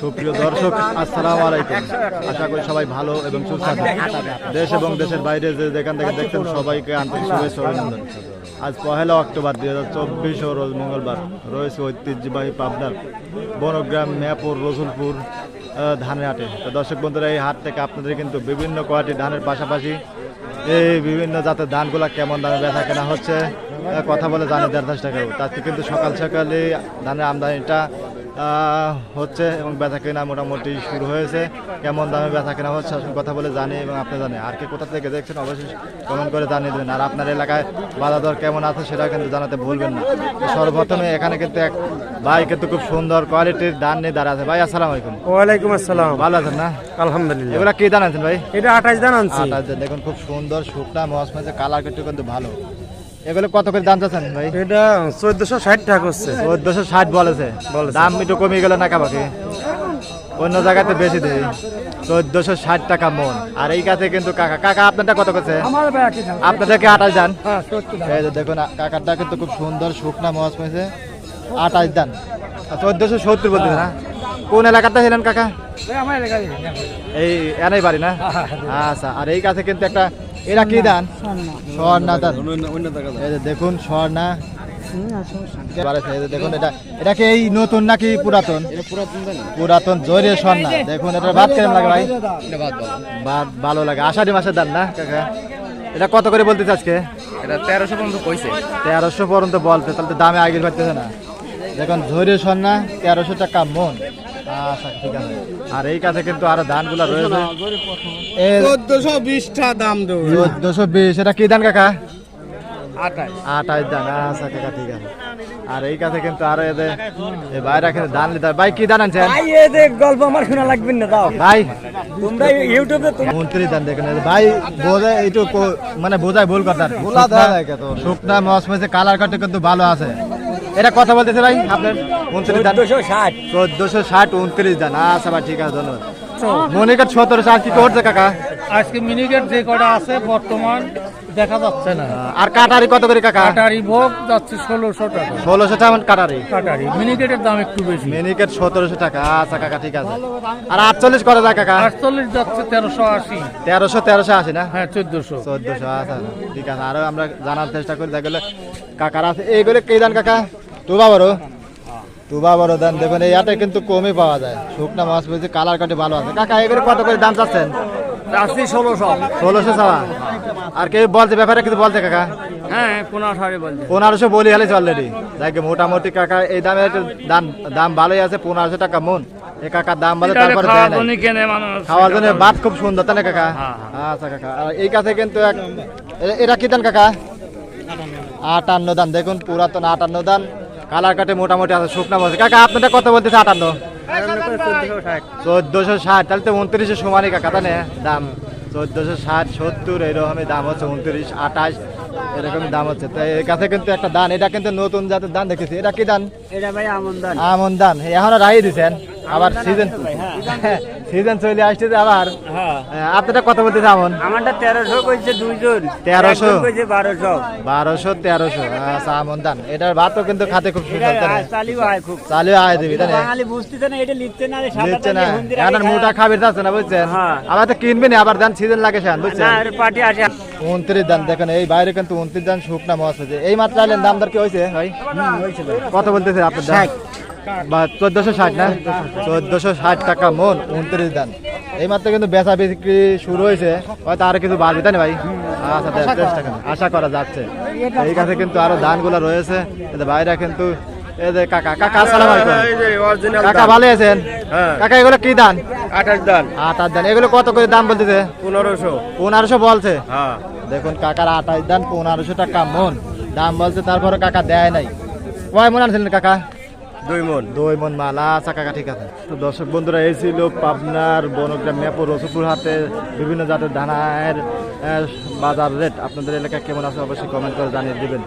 সুপ্রিয় দর্শক আসসালামু আলাইকুম। আশা করি সবাই ভালো এবং সুস্থ দেশ এবং দেশের বাইরে যে যেখান থেকে দেখছেন সবাইকে আন্তরিক শুভেচ্ছা অভিনন্দন। আজ পহেলা অক্টোবর দুই হাজার চব্বিশ ও রোজ মঙ্গলবার রয়েছে ঐতিহ্যবাহী পাবনার বনগ্রাম মেয়াপুর রসুলপুর আহ, ধানের হাটে। তো দর্শক বন্ধুরা এই হাট থেকে আপনাদের কিন্তু বিভিন্ন কোয়ালিটি ধানের পাশাপাশি এই বিভিন্ন জাতের ধানগুলা কেমন দামে বেচা কেনা হচ্ছে? কথা বলে জানিয়ে দেড় করব তাতে কিন্তু সকাল সকালে ধানের আমদানিটা আহ, হচ্ছে এবং বেচা কেনা মোটামুটি শুরু হয়েছে। কেমন দামে বেচা কেনা হচ্ছে কথা বলে জানি এবং আপনি জানেন। আর কে কোথা থেকে দেখছেন অবশ্যই কমেন্ট করে জানিয়ে দেবেন। আর আপনার এলাকায় বাজার দর কেমন আছে সেটা কিন্তু জানাতে ভুলবেন না। সর্বপ্রথমে এখানে কিন্তু এক ভাই কিন্তু খুব সুন্দর কোয়ালিটির ধান নিয়ে দাঁড়া আছে। ভাই আসসালাম আলাইকুম। ওয়ালাইকুম আসসালাম। ভালো আছেন না? আলহামদুলিল্লাহ। এগুলা কি দান আছেন ভাই? এটা আঠাশ দান আনছি। আছে, দেখুন খুব সুন্দর শুকনা মস মাঝে কালার কিন্তু কিন্তু ভালো। এগুলো কত করে দাম চাচ্ছেন ভাই? এটা চোদ্দশো ষাট টাকা হচ্ছে চোদ্দশো ষাট বলেছে। বলেছে। দাম একটু কমে গেল না কাবাকে? অন্য জায়গাতে বেশি দেয় চোদ্দশো ষাট টাকা মন। আর এই কাছে কিন্তু কাকা। কাকা আপনারটা কত করছে? আপনাদেরকে আঠাশ দান। এই যে দেখুন কাকারটা কিন্তু খুব সুন্দর শুকনা মেছে আঠাশ দান। চোদ্দশো সত্তর বলতে না? কোন এলাকাতে ছিলেন কাকা? এই এনাই বাড়ি না? আচ্ছা আর এই কাছে কিন্তু একটা এরা কি দান? স্বর্ণা দান। দেখুন স্বর্ণা। দেখুন এটা এটা কি এই নতুন নাকি পুরাতন? পুরাতন জোরে স্বর্ণা। দেখুন এটা ভাত কেমন লাগে ভাই? ভাত ভালো। লাগে। আষাঢ়ি মাসের দান না কাকা? এটা কত করে বলতেছে আজকে? এটা তেরোশো পর্যন্ত কইছে। তেরোশো পর্যন্ত বলতে তাহলে তো দামে আগে পারতেছে না। দেখুন ঝরে সন্না তেরোশো টাকা মন। আচ্ছা ঠিক আছে। আর এই কাছে কিন্তু আরও ধানগুলো রয়েছে। চোদ্দশো বিশটা দাম চোদ্দশো বিশ এটা কি ধান কাকা? ধান আচ্ছা কাকা ঠিক আছে। আর এই কাছে কিন্তু আরও এদের এই কিন্তু ধান নিতে ভাই কি ধান আনছেন? ভাই এদের গল্প আমার শোনা লাগবে না দাও। ভাই। তোমরা ইউটিউবে মন্ত্রী ধান দেখেন ভাই বোঝায় এইটু মানে বোঝায় ভুল কথা। শুকনা মস মেসে কালার কাটে কিন্তু ভালো আছে। এটা কথা বলতেছে ভাই আপনার মন্ত্রী ধান। চোদ্দশো ষাট। চোদ্দশো ষাট উনত্রিশ দান আচ্ছা ভাই ঠিক আছে ধন্যবাদ। মনিকার সতেরোশো আর কি করছে কাকা? আজকে মিনিকেট যে কটা আছে বর্তমান দেখা যাচ্ছে না। আর কাটারি কত করে কাকা? কাটারি ভোগ যাচ্ছে ষোলোশো টাকা। ষোলোশো টাকা কাটারি। কাটারি মিনিকেটের দাম একটু বেশি। মিনিকেট সতেরোশো টাকা। আচ্ছা কাকা ঠিক আছে। আর আটচল্লিশ কত যায় কাকা? আটচল্লিশ যাচ্ছে তেরোশো আশি। তেরোশো তেরোশো আশি না? হ্যাঁ চোদ্দশো। চোদ্দশো আচ্ছা ঠিক আছে। আরও আমরা জানার চেষ্টা করি দেখলে কাকার আছে। এইগুলো কে দান কাকা? তুবা বড়। তুবা বড় দান। দেখুন এই আটে কিন্তু কমই পাওয়া যায়। শুকনা মাছ বলছে কালার কাটে ভালো আছে। কাকা এগুলো কত করে দাম চাচ্ছেন? আশি ষোলোশো। ষোলোশো চাওয়া। আর কেউ বলছে ব্যাপারে কিছু বলছে কাকা? হ্যাঁ পনেরো পনেরোশো বলি হলেছে অলরেডি যাকে মোটামুটি কাকা এই দামে একটু দাম দাম ভালোই আছে পনেরোশো টাকা মন। এই কাকার দাম ভালো তারপরে খাওয়ার জন্য ভাত খুব সুন্দর তাই না কাকা? আচ্ছা কাকা। এই কাছে কিন্তু এক এটা কি দান কাকা? আটান্ন দান। দেখুন পুরাতন আটান্ন দান। কালার কাটে মোটামুটি আছে শুকনা বলছে। কাকা আপনাদের কত বলতেছে আটান্ন? চোদ্দশো ষাট। তাহলে তো উনত্রিশে সমানই কাকা না? দাম। চোদ্দশো ষাট সত্তর এরকমই দাম হচ্ছে উনত্রিশ আঠাশ এরকম দাম হচ্ছে। তো এর কাছে কিন্তু একটা দান এটা কিন্তু নতুন জাতের দান দেখেছি এটা কি দান? এটা ভাই আমন দান। আমন দান। এখনও রাই দিছেন? আবার সিজন সিজন চলে আসছে আবার। হ্যাঁ। হ্যাঁ, আপনারা কত বলতেছে আমন আমারটা তেরোশো কইছে দুইজন। 1300 কইছে বারোশো। বারোশো তেরোশো। আচ্ছা আমন দান। এটার ভাতও কিন্তু খাতে খুব সুন্দর চালিও হয় খুব। চালিয়ে আয় দিবি তাই বাঙালি বুঝতেছে না এটা লিখতে না দিচ্ছে না। এখন মোটা খাবি যাচ্ছে না বুঝছেন? হ্যাঁ। আবার তো কিনবি না আবার দান সিজন লাগে সেন বুঝছেন? পার্টি আসে। উনত্রিশ দান দেখেন এই বাইরে কিন্তু উনত্রিশ দান শুকনা মাছ হয়েছে এই মাত্র আইলেন দাম দর কি হয়েছে ভাই? কত বলতেছে আপনার বা চোদ্দশো ষাট না? চোদ্দশো ষাট টাকা মন উনত্রিশ দান। এই মাত্র কিন্তু বেচা বিক্রি শুরু হয়েছে হয়তো আরও কিছু বাড়বে তাই না ভাই? আচ্ছা করেন আশা করা যাচ্ছে। এই কাছে কিন্তু আরও ধানগুলো রয়েছে। বাইরে কিন্তু কাকা কাকা আসসালাম আলাইকুম। কাকা ভালো আছেন? হ্যাঁ। কাকা এগুলো কি দান? আঠাশ দান। দান। এগুলো কত করে দাম বলতেছে? পনেরোশো। পনেরোশো বলছে? হ্যাঁ। দেখুন কাকার আঠাশ দান পনেরোশো টাকা মন। দাম বলছে তারপরে কাকা দেয় নাই। কয় মন আনছিলেন কাকা? দুই মাল আচ্ছা কাকা তো দর্শক বন্ধুরা, এই পাবনার বনগ্রাম মেপুর রসুপুর হাতে বিভিন্ন জাতের ধানের বাজার রেট আপনাদের এলাকায় কেমন আছে অবশ্যই কমেন্ট করে জানিয়ে দিবেন।